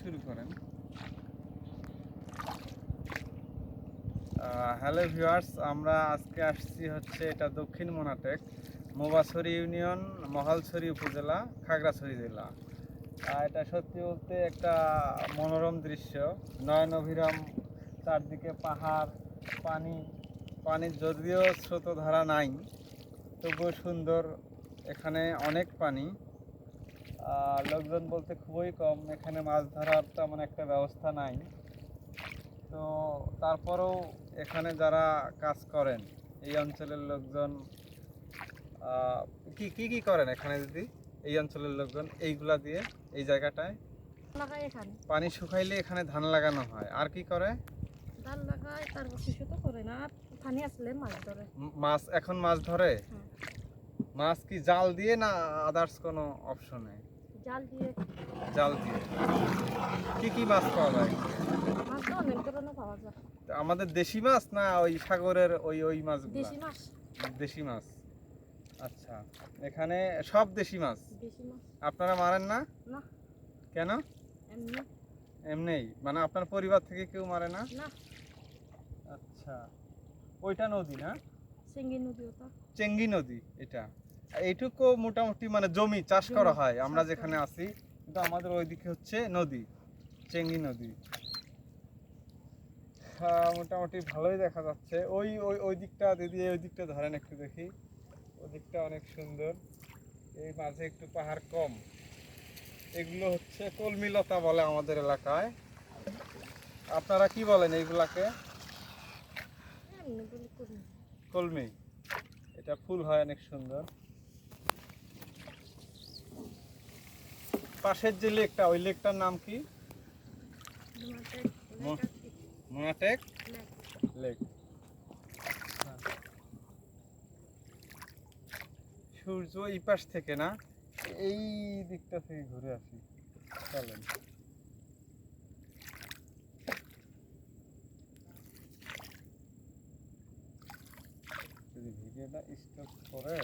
শুরু করেন। Hello viewers আমরা আজকে আসছি হচ্ছে এটা দক্ষিণ মোনাটেক, মোবাছড়ি ইউনিয়ন, মহালছড়ি উপজেলা, খাগড়াছড়ি জেলা। এটা সত্যি বলতে একটা মনোরম দৃশ্য। নয়ন অভিরাম, চারদিকে পাহাড়, পানি পানির যদিও স্রোতধারা নাই, তবুও সুন্দর, এখানে অনেক পানি। লোকজন বলতে খুবই কম এখানে মাছ ধরার তেমন একটা ব্যবস্থা নাই। তো তারপরেও এখানে যারা কাজ করেন এই অঞ্চলের লোকজন কি কি কি করেন এখানে যদি এই অঞ্চলের লোকজন এইগুলা দিয়ে এই জায়গাটায়? পানি শুকাইলে এখানে ধান লাগানো হয়। আর কি করে? ধান লাগাই তারপর কিছু তো করে না। পানি আসলে মাছ ধরে। মাছ এখন মাছ ধরে? হ্যাঁ। মাছ কি জাল দিয়ে না আদার্স কোনো অপশনে জাল দিয়ে। জাল দিয়ে। কি কি মাছ পাওয়া যায়? মাছ তো অনেক ধরনের পাওয়া যায়। আমাদের দেশি মাছ না ওই সাগরের ওই ওই মাছগুলো? দেশি মাছ। দেশি মাছ। আচ্ছা এখানে সব দেশি মাছ? দেশি মাছ। আপনারা মারেন না? না। কেন? এমনি। মানে আপনার পরিবার থেকে কেউ মারে না? না। আচ্ছা। ওইটা নদী না? সিঙ্গি নদী ওটা। চেঙ্গি নদী এটা। এইটুকু মোটামুটি মানে জমি চাষ করা হয় আমরা যেখানে আছি কিন্তু আমাদের ওইদিকে হচ্ছে নদী চেঙ্গি নদী। হ্যাঁ, মোটামুটি ভালোই দেখা যাচ্ছে। ওই ওই ওই দিকটা দিদি ওই দিকটা ধরেন একটু দেখি ওই দিকটা অনেক সুন্দর। এই মাঝে একটু পাহাড় কম। এগুলো হচ্ছে কলমিলতা বলে আমাদের এলাকায়। আপনারা কি বলেন এইগুলাকে? কলমি। এটা ফুল হয় অনেক সুন্দর। পাশের যে লেকটা, ওই লেকটার নাম কি? সূর্য এই পাশ থেকে না, এই দিকটা থেকে ঘুরে আসি। চলেন। ভিডিওটা স্টপ করে